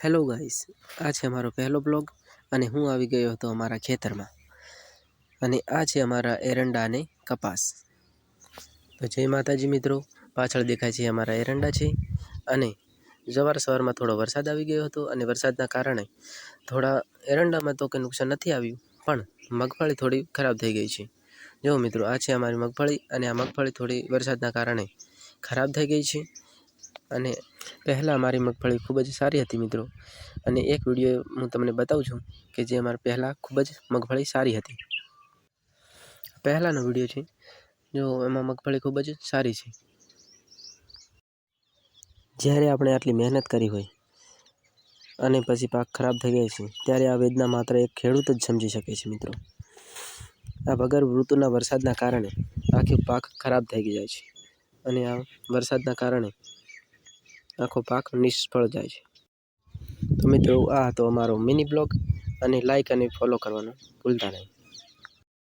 Hello guys આ છે અમારો પહેલો બ્લોગ અને હું આવી ગયો હતો અમારા ખેતરમાં. અને આ છે અમારા એરંડા અને કપાસ. તો જય માતાજી મિત્રો, પાછળ દેખાય છે અમારા એરંડા છે. અને સવાર સવારમાં થોડો વરસાદ આવી ગયો હતો અને વરસાદના કારણે થોડા એરંડામાં તો કંઈ નુકસાન નથી આવ્યું, પણ મગફળી થોડી ખરાબ થઈ ગઈ છે. જો મિત્રો, આ છે અમારી મગફળી અને આ મગફળી થોડી વરસાદના કારણે ખરાબ થઈ ગઈ છે. અને પહેલાં મારી મગફળી ખૂબ જ સારી હતી મિત્રો. અને એક વીડિયો હું તમને બતાવું છું કે જે અમારે પહેલાં ખૂબ જ મગફળી સારી હતી. પહેલાંનો વીડિયો છે, જો એમાં મગફળી ખૂબ જ સારી છે. જ્યારે આપણે આટલી મહેનત કરી હોય અને પછી પાક ખરાબ થઈ જાય છે, ત્યારે આ વેદના માત્ર એક ખેડૂત જ સમજી શકે છે મિત્રો. આ વગર ઋતુના વરસાદના કારણે આખી પાક ખરાબ થઈ જાય છે. અને આ વરસાદના કારણે આખો પાક નિષ્ફળ જાય છે. તો મિત્રો, આ હતો અમારો મિની બ્લોગ અને લાઈક અને ફોલો કરવાનું ભૂલતા નહીં.